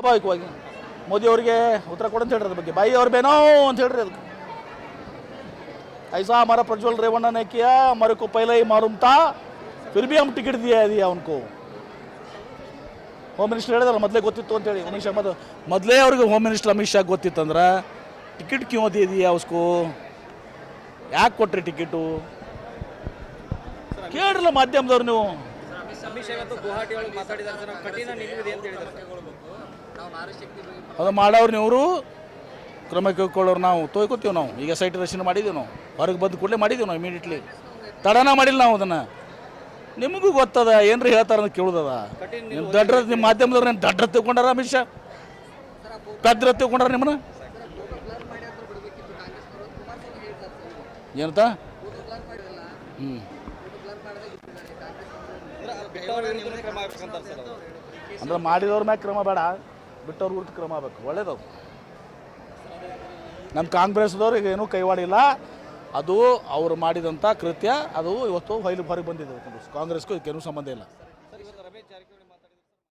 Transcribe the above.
ಸ್ವಾಭಾವಿಕವಾಗಿ ಮೋದಿ ಅವರಿಗೆ ಉತ್ತರ ಕೊಡಂತ ಹೇಳ್ರಿ ಅದ್ರ ಬಗ್ಗೆ. ಬಾಯಿ ಅವ್ರು ಬೇನೋ ಅಂತ ಹೇಳ್ರಿ ಅದಕ್ಕೆ. ಐಸಾ ಮರ ಪ್ರಜ್ವಲ್ ರೇವಣ್ಣನ ಕಿಯಾ ಮರಕು ಪೈಲೈ ಮಾರುಂತ. ಫಿರ್ ಬಿ ಟಿಕೆಟ್ ದಿಯಾ ಇದೆಯಾ ಅವನ್ಕು ಹೋಮ್ ಮಿನಿಸ್ಟರ್ ಹೇಳಿದ್ರಲ್ಲ ಮೊದಲೇ ಗೊತ್ತಿತ್ತು ಅಂತೇಳಿ ಅಮಿತ್ ಶಾ ಮೊದಲು ಮೊದಲೇ ಅವ್ರಿಗೆ ಹೋಮ್ ಮಿನಿಸ್ಟರ್ ಅಮಿತ್ ಶಾ ಗೊತ್ತಿತ್ತಂದ್ರೆ ಟಿಕೆಟ್ ಕ್ಯೂ ಇದೆಯಾ ಅವಸ್ಕು? ಯಾಕೆ ಕೊಟ್ರಿ ಟಿಕೆಟು? ಕೇಳಿರಲ್ಲ ಮಾಧ್ಯಮದವ್ರು ನೀವು. ಅದು ಮಾಡೋರು ನೀವು ಕ್ರಮ ಕೈಕೊಳ್ಳೋರು ನಾವು. ತೊಯ್ಕೋತೀವಿ ನಾವು. ಈಗ ಸೈಟ್ ರಚನೆ ಮಾಡಿದ್ದೀವಿ ನಾವು. ಹೊರಗೆ ಬಂದು ಕೂಡಲೇ ಮಾಡಿದ್ದೀವಿ ನಾವು ಇಮಿಡಿಯೇಟ್ಲಿ ತಡನ ಮಾಡಿಲ್ಲ ನಾವು ಅದನ್ನು. ನಿಮಗೂ ಗೊತ್ತದ, ಏನ್ರಿ ಹೇಳ್ತಾರ ಅಂತ ಕೇಳುದದ. ನಿಮ್ಮ ದಡ್ರ ನಿಮ್ಮ ಮಾಧ್ಯಮದವ್ರು ಏನು ದಡ್ರ ತಿಳ್ಕೊಂಡಾರ ಅಮಿತ್ ಶಾ? ಕದ್ರ ತಿಳ್ಕೊಂಡಾರ ನಿಮ್ಮನ್ನ? ಏನಂತ? ಹ್ಞೂ ಅಂದ್ರೆ ಮಾಡಿದವ್ರ ಮ್ಯಾಗ ಕ್ರಮ ಬೇಡ. ಬಿಟ್ಟವ್ರ ವಿರುದ್ಧ ಕ್ರಮ ಆಗಬೇಕು. ಒಳ್ಳೇದದು ನಮ್ಮ ಕಾಂಗ್ರೆಸ್ದವ್ರಿಗೆ ಏನೂ ಕೈವಾಡಿಲ್ಲ. ಅದು ಅವರು ಮಾಡಿದಂಥ ಕೃತ್ಯ, ಅದು ಇವತ್ತು ಹೊಯ್ಲು ಹೊರಗೆ ಬಂದಿದೆ. ಕಾಂಗ್ರೆಸ್ಗೂ ಇದಕ್ಕೇನೂ ಸಂಬಂಧ ಇಲ್ಲ.